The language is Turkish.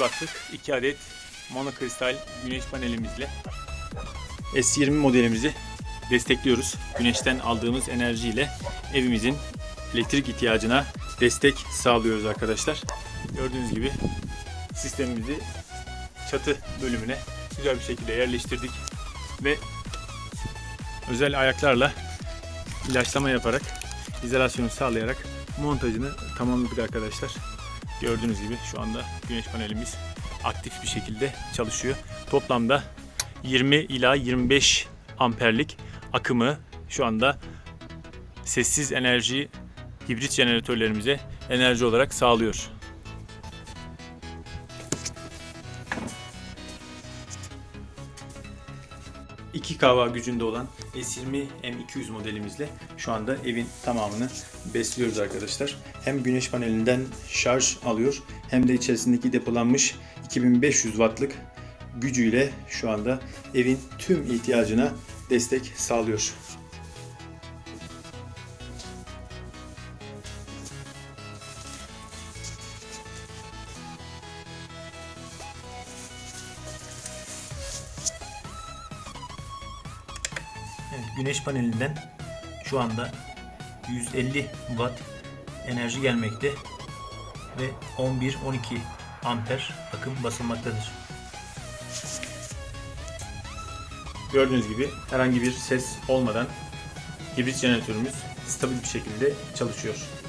wattlık 2 adet monokristal güneş panelimizle S20 modelimizi destekliyoruz. Güneşten aldığımız enerjiyle evimizin elektrik ihtiyacına destek sağlıyoruz arkadaşlar. Gördüğünüz gibi sistemimizi çatı bölümüne güzel bir şekilde yerleştirdik ve özel ayaklarla ilaçlama yaparak izolasyonu sağlayarak montajını tamamladık arkadaşlar. Gördüğünüz gibi şu anda güneş panelimiz aktif bir şekilde çalışıyor. Toplamda 20 ila 25 amperlik akımı şu anda sessiz enerji hibrit jeneratörlerimize enerji olarak sağlıyor. İki kahva gücünde olan S20 M200 modelimizle şu anda evin tamamını besliyoruz arkadaşlar. Hem güneş panelinden şarj alıyor hem de içerisindeki depolanmış 2500 wattlık gücüyle şu anda evin tüm ihtiyacına destek sağlıyor. Evet, güneş panelinden şu anda 150 watt enerji gelmekte ve 11-12 amper akım basılmaktadır. Gördüğünüz gibi herhangi bir ses olmadan hibrit jeneratörümüz stabil bir şekilde çalışıyor.